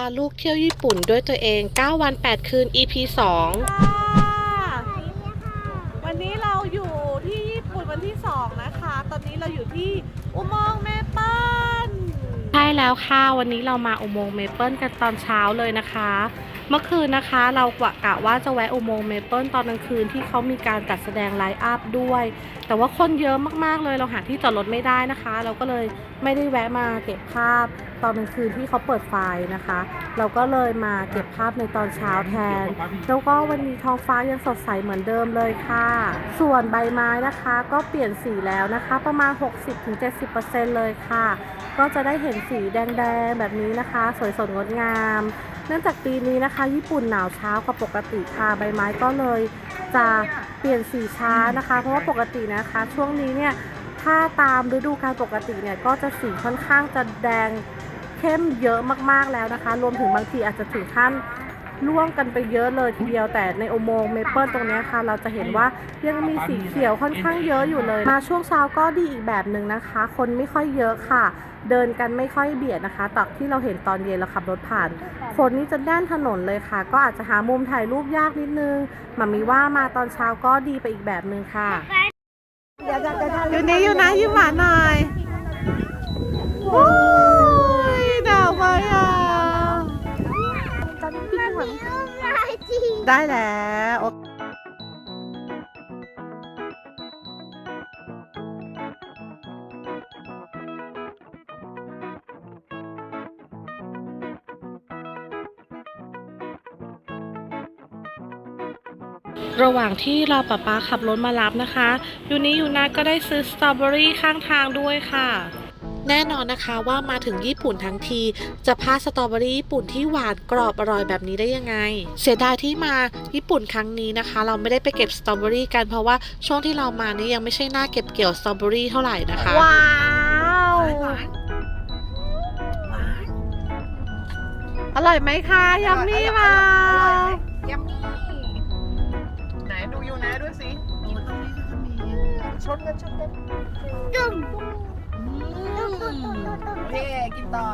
าลูกเที่ยวญี่ปุ่นด้วยตัวเอง 9 วัน 8 คืน EP 2 วันนี้เราอยู่ที่ญี่ปุ่นวันที่สองนะคะ ตอนนี้เราอยู่ที่อุโมงค์เมเปิลใช่แล้วค่ะ วันนี้เรามาอุโมงค์เมเปิลกันตอนเช้าเลยนะคะ เมื่อคืนนะคะเรากะกะว่าจะแวะอุโมงค์เมเปิลตอนกลางคืนที่เขามีการจัดแสดงไลฟ์อัพด้วย แต่ว่าคนเยอะมากๆเลยเราหาที่จอดรถไม่ได้นะคะ เราก็เลยไม่ได้แวะมาเก็บภาพ ตอนกลางคืนที่เขาเปิดไฟนะคะ เราก็เลยมาเก็บภาพในตอนเช้าแทน แล้วก็วันนี้ท้องฟ้ายังสดใสเหมือนเดิมเลยค่ะ ส่วนใบไม้นะคะก็เปลี่ยนสีแล้วนะคะ ประมาณ 60-70%เลยค่ะ ก็จะได้เห็นสีแดงๆแบบนี้นะคะ สวยสดงดงามเนื่องจากปีนี้นะคะ ญี่ปุ่นหนาวเช้ากว่าปกติค่ะใบไม้ก็เลยจะเปลี่ยนสีช้านะคะ เพราะว่าปกตินะคะ ช่วงนี้เนี่ยถ้าตามฤดูกาลปกติเนี่ยก็จะสีค่อนข้างจะแดง เข้มเยอะมากๆแล้วนะคะ รวมถึงบางทีอาจจะถึงขั้นล่วงกันไปเยอะเลยทีเดียวแต่ในอุโมงค์เมเปิลตรงเนี้ยค่ะ เราจะเห็นว่ายังมีสีเขียวค่อนข้างเยอะอยู่เลย มาช่วงเช้าก็ดีอีกแบบหนึ่งนะคะ คนไม่ค่อยเยอะค่ะ เดินกันไม่ค่อยเบียดนะคะตักที่เราเห็นตอนเย็นเราขับรถผ่าน คนนี่จะแน่นถนนเลยค่ะ ก็อาจจะหามุมถ่ายรูปยากนิดนึงหมามีว่ามาตอนเช้าก็ดีไปอีกแบบนึงค่ะอยู่นี่อยู่นะยิ้มหวานหน่อยโอ้ย ได้แล้วระหว่างที่รอป๊าป๊าขับรถมารับนะคะ ยูนี้ยูนาก็ได้ซื้อสตรอเบอรี่ข้างทางด้วยค่ะ แน่นอนนะคะว่ามาถึงญี่ปุ่นทั้งที จะพลาดสตรอเบอรี่ญี่ปุ่นที่หวานกรอบอร่อยแบบนี้ได้ยังไง เสียดายที่มาญี่ปุ่นครั้งนี้นะคะ เราไม่ได้ไปเก็บสตรอเบอรี่กันเพราะว่าช่วงที่เรามานี่ยังไม่ใช่หน้าเก็บเกี่ยวสตรอเบอรี่เท่าไหร่นะคะว้าวอร่อยไหมคะยัมมี่มายัมมี่ไหนดูยูนะด้วยสิชนกันชนกัน โอเคกินต่อ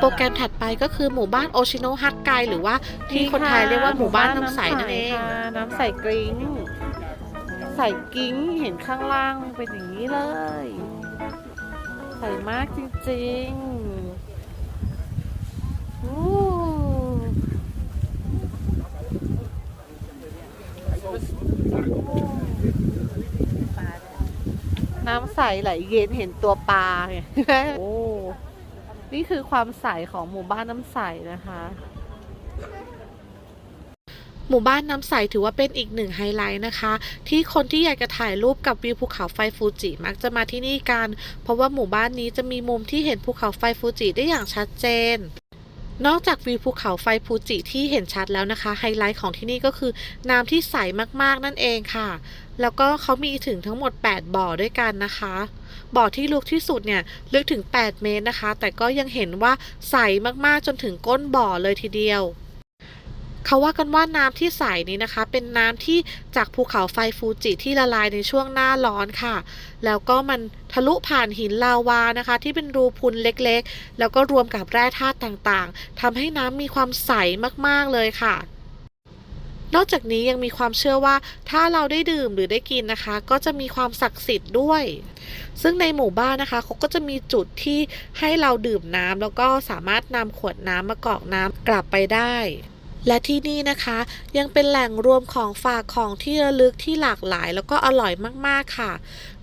โปรแกรมถัดไปก็คือหมู่บ้านโอชิโนฮักไกหรือว่าที่คนไทยเรียกว่าหมู่บ้านน้ำใสนั่นเองค่ะน้ำใสกริ้งใส่กิ้งเห็นข้างล่างเป็นอย่างนี้เลย ใส่มากจริงๆอู้ น้ำใสไหลเย็นเห็นตัวปลาไงโอ้นี่คือความใสของหมู่บ้านน้ำใสนะคะ หมู่บ้านน้ำใสถือว่าเป็นอีกหนึ่งไฮไลท์นะคะ ที่คนที่อยากจะถ่ายรูปกับวิวภูเขาไฟฟูจิมักจะมาที่นี่กัน เพราะว่าหมู่บ้านนี้จะมีมุมที่เห็นภูเขาไฟฟูจิได้อย่างชัดเจน นอกจากวิวภูเขาไฟฟูจิที่เห็นชัดแล้วนะคะ ไฮไลท์ของที่นี่ก็คือน้ำที่ใสมากๆนั่นเองค่ะ แล้วก็เขามีถึงทั้งหมด 8 บ่อด้วยกันนะคะ บ่อที่ลึกที่สุดเนี่ยลึกถึง 8 เมตรนะคะ แต่ก็ยังเห็นว่าใสมากๆจนถึงก้นบ่อเลยทีเดียว เขาว่ากันว่าน้ำที่ใสนี้นะคะ เป็นน้ำที่จากภูเขาไฟฟูจิที่ละลายในช่วงหน้าร้อนค่ะ แล้วก็มันทะลุผ่านหินลาวานะคะ ที่เป็นรูพุนเล็กๆ แล้วก็รวมกับแร่ธาตุต่างๆทำให้น้ำมีความใสมากๆเลยค่ะนอกจากนี้ยังมีความเชื่อว่าถ้าเราได้ดื่มหรือได้กินนะคะ ก็จะมีความศักดิ์สิทธิ์ด้วย ซึ่งในหมู่บ้านนะคะเขาก็จะมีจุดที่ให้เราดื่มน้ำแล้วก็สามารถนำขวดน้ำมากรอกน้ำกลับไปได้ และที่นี่นะคะ ยังเป็นแหล่งรวมของฝากของที่ระลึกที่หลากหลาย แล้วก็อร่อยมากๆค่ะ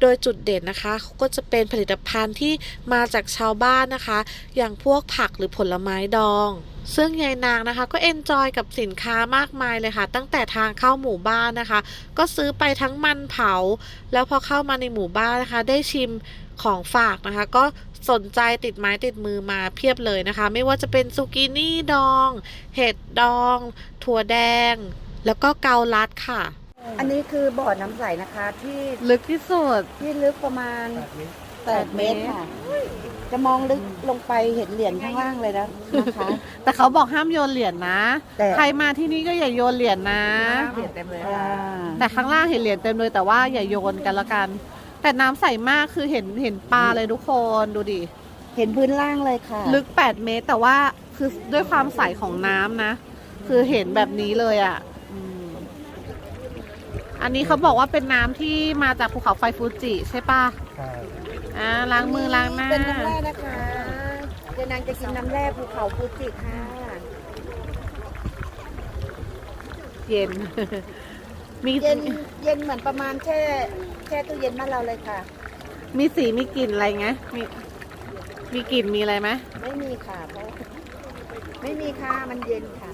โดยจุดเด่นนะคะเขาก็จะเป็นผลิตภัณฑ์ที่มาจากชาวบ้านนะคะ อย่างพวกผักหรือผลไม้ดองซึ่งยายนางนะคะก็เอนจอยกับสินค้ามากมายเลยค่ะ ตั้งแต่ทางเข้าหมู่บ้านนะคะ ก็ซื้อไปทั้งมันเผา แล้วพอเข้ามาในหมู่บ้านนะคะ ได้ชิม ของฝากนะคะ ก็สนใจติดไม้ติดมือมาเพียบเลยนะคะ ไม่ว่าจะเป็นซูกินี่ดอง เห็ดดอง ถั่วแดง แล้วก็เกาลัดค่ะ อันนี้คือบ่อน้ำใสนะคะที่ลึกที่สุดที่ลึกประมาณ 8 เมตรค่ะ จะมองลึกลงไปเห็นเหรียญข้างล่างเลยนะนะคะ แต่เขาบอกห้ามโยนเหรียญนะ แต่ ใครมาที่นี่ก็อย่าโยนเหรียญนะ เปลี่ยนเต็มเลยอ่าแต่ข้างล่างเห็นเหรียญเต็มเลยแต่ว่าอย่าโยนกันละกัน แต่น้ำใสมากคือเห็นเห็นปลาเลยทุกคนดูดิ เห็นพื้นล่างเลยค่ะลึก 8 เมตร แต่ว่าคือด้วยความใสของน้ำนะ คือเห็นแบบนี้เลยอะ่ะอืมอันนี้เขาบอกว่าเป็นน้ำที่มาจากภูเขาไฟฟูจิใช่ปะอ่าล้างมือล้างหน้า เป็นน้ำแร่นะคะเดี๋ยวนางจะกินน้ำแร่ภูเขาฟูจิค่ะ เย็น มีเย็นเย็นเหมือนประมาณแช่แช่ตู้เย็นบ้านเราเลยค่ะ มีสีมีกลิ่นอะไรไงมีมีกลิ่นมีอะไรไหมไม่มีค่ะเพราะไม่มีค่ะมันเย็นค่ะ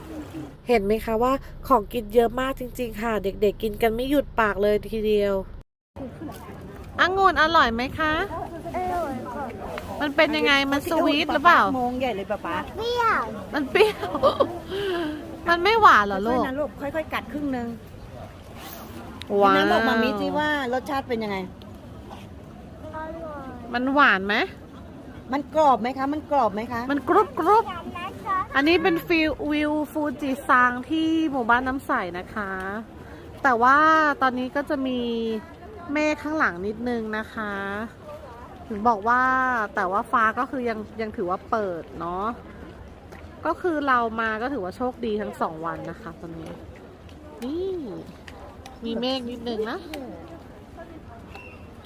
เห็นไหมคะว่าของกินเยอะมากจริง ๆ ค่ะ เด็ก ๆ กินกันไม่หยุดปากเลยทีเดียวองุ่นอร่อยไหมคะ มันเป็นยังไง มันสวีทหรือเปล่าโมงใหญ่เลยป๊าป๊ามันเปรี้ยว มันไม่หวานเหรอค่ลูอยกๆนะลูก ค่อยๆ กัดครึ่งนึง ว้าวน้ำบอกมามิสิว่ารสชาติเป็นยังไง มันหวานไหม มันกรอบไหมคะ มันกรอบไหมคะ มันกรุบกรุบอันนี้เป็นฟิววิวฟูจิซังที่หมู่บ้านน้ำใสนะคะ แต่ว่าตอนนี้ก็จะมีเมฆข้างหลังนิดนึงนะคะ ถึงบอกว่าแต่ว่าฟ้าก็คือยังยังถือว่าเปิดเนาะก็คือเรามาก็ถือว่าโชคดีทั้งสองวันนะคะ ตอนนี้ นี่ มีเมฆนิดหนึ่งนะ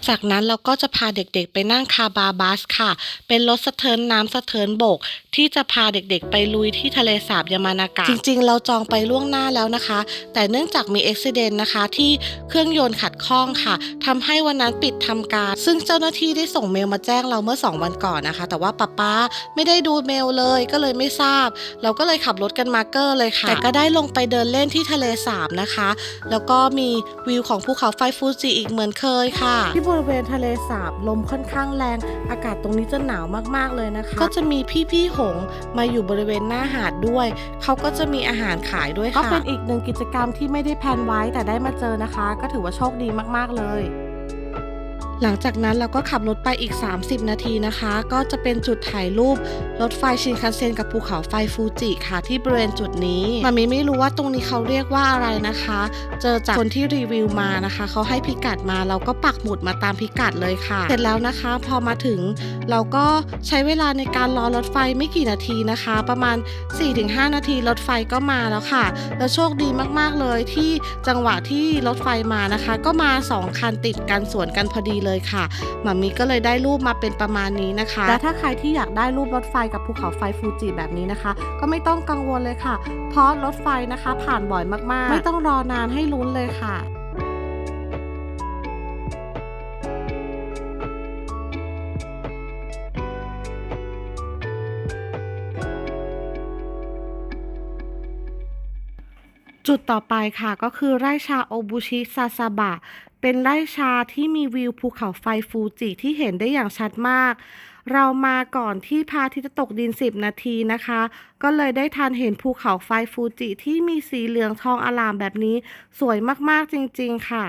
จากนั้นเราก็จะพาเด็กๆ ไปนั่งคาบาบัสค่ะ เป็นรถสะเทินน้ำสะเทินบก ที่จะพาเด็กๆ ไปลุยที่ทะเลสาบยามานากะ จริงๆ เราจองไปล่วงหน้าแล้วนะคะ แต่เนื่องจากมีอุบิเหตุนะคะที่เครื่องยนต์ขัดข้องค่ะทำให้วันนั้นปิดทำการ ซึ่งเจ้าหน้าที่ได้ส่งเมลมาแจ้งเราเมื่อ 2 วันก่อนนะคะ แต่ว่าป๊าป๊าไม่ได้ดูเมลเลยก็เลยไม่ทราบ เราก็เลยขับรถกันมาเกอร์เลยค่ะ แต่ก็ได้ลงไปเดินเล่นที่ทะเลสาบนะคะ แล้วก็มีวิวของภูเขาไฟฟูจิอีกเหมือนเคยค่ะที่บริเวณทะเลสาบลมค่อนข้างแรง อากาศตรงนี้จะหนาวมากๆเลยนะคะ ก็จะมีพี่ๆหงส์มาอยู่บริเวณหน้าหาดด้วย เขาก็จะมีอาหารขายด้วยค่ะ ก็เป็นอีกหนึ่งกิจกรรมที่ไม่ได้แพลนไว้แต่ได้มาเจอนะคะ ก็ถือว่าโชคดีมากๆเลย หลังจากนั้นเราก็ขับรถไปอีก 30 นาทีนะคะ ก็จะเป็นจุดถ่ายรูปรถไฟชินคันเซ็นกับภูเขาไฟฟูจิค่ะที่บริเวณจุดนี้มามีไม่รู้ว่าตรงนี้เขาเรียกว่าอะไรนะคะ เจอจากคนที่รีวิวมานะคะ เขาให้พิกัดมาเราก็ปักหมุดมาตามพิกัดเลยค่ะ เสร็จแล้วนะคะ พอมาถึงเราก็ใช้เวลาในการรอรถไฟไม่กี่นาทีนะคะ ประมาณ 4-5 นาทีรถไฟก็มาแล้วค่ะ แล้วโชคดีมากๆเลยที่จังหวะที่รถไฟมานะคะ ก็มา 2 คันติดกันสวนกันพอดีเลยค่ะหมามีก็เลยได้รูปมาเป็นประมาณนี้นะคะ และถ้าใครที่อยากได้รูปรถไฟกับภูเขาไฟฟูจิแบบนี้นะคะ ก็ไม่ต้องกังวลเลยค่ะ เพราะรถไฟนะคะ ผ่านบ่อยมากๆ ไม่ต้องรอนานให้ลุ้นเลยค่ะจุดต่อไปค่ะก็คือไร่ชาโอบุชิซาซาบะ เป็นไร่ชาที่มีวิวภูเขาไฟฟูจิที่เห็นได้อย่างชัดมาก เรามาก่อนที่พระอาทิตย์จะตกดิน 10 นาทีนะคะ ก็เลยได้ทันเห็นภูเขาไฟฟูจิที่มีสีเหลืองทองอลามแบบนี้ สวยมากๆจริงๆค่ะ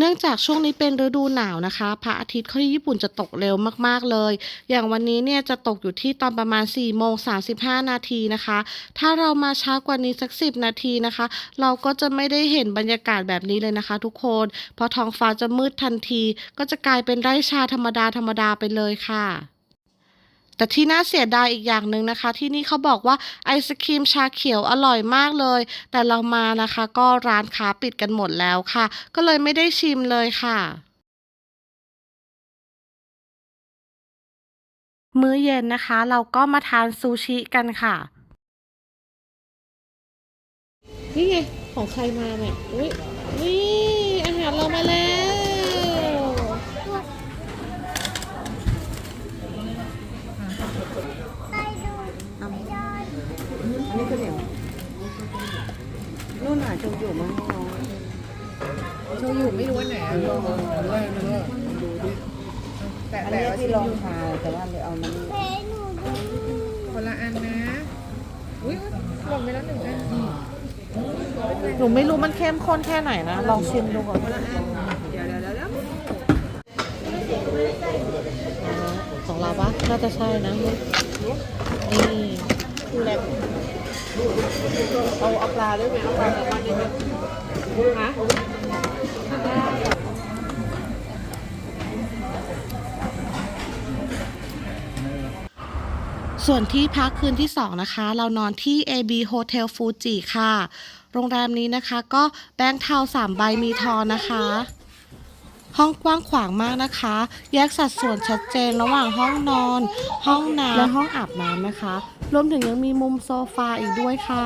เนื่องจากช่วงนี้เป็นฤดูหนาวนะคะ พระอาทิตย์ที่ญี่ปุ่นจะตกเร็วมากๆเลย อย่างวันนี้เนี่ยจะตกอยู่ที่ตอนประมาณ4โมง35นาทีนะคะ ถ้าเรามาช้ากว่านี้สัก 10 นาทีนะคะ เราก็จะไม่ได้เห็นบรรยากาศแบบนี้เลยนะคะ ทุกคนเพราะท้องฟ้าจะมืดทันที ก็จะกลายเป็นไร่ชาธรรมดาธรรมดาไปเลยค่ะ แต่ที่น่าเสียดายอีกอย่างหนึ่งนะคะ ที่นี่เขาบอกว่าไอศครีมชาเขียวอร่อยมากเลย แต่เรามานะคะ ก็ร้านค้าปิดกันหมดแล้วค่ะ ก็เลยไม่ได้ชิมเลยค่ะมื้อเย็นนะคะ เราก็มาทานซูชิกันค่ะ นี่ไง ของใครมาเนี่ยอุ้ยนี่ อาหารเรามาแล้ว โชยุมาให้น้องโชยุไม่รู้ว่าไหนอะแต่อันแต่นี้ว่าที่ลองทาแต่ว่าเลยเอามันคนละอันนะ อุ้ยหล่นไปแล้วหนึ่งอันหนูไม่รู้มันเข้มข้นแค่ไหนนะ ลองชิมดูก่อนคนละอัน เดี๋ยวเดี๋ยวเดี๋ยวเดี๋ยวของเราปะน่าจะใช่นะ นี่ ดูแล เอาเอาปลาด้วยไหมเอาปลาปลาดิบฮะส่วนที่พักคืนที่ 2 นะคะ เรานอนที่ AB Hotel Fuji ค่ะ โรงแรมนี้นะคะก็แบงค์เทา3ใบมีทอนนะคะ ห้องกว้างขวางมากนะคะ แยกสัดส่วนชัดเจนระหว่างห้องนอน ห้องน้ำและห้องอาบน้ำนะคะ รวมถึงยังมีมุมโซฟาอีกด้วยค่ะ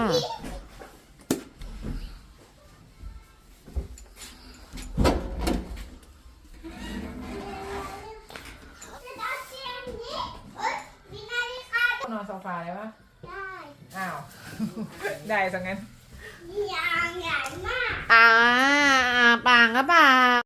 นอนโซฟาได้ปะอ้าว ได้สังงั้นอ่าปางก็เปล่า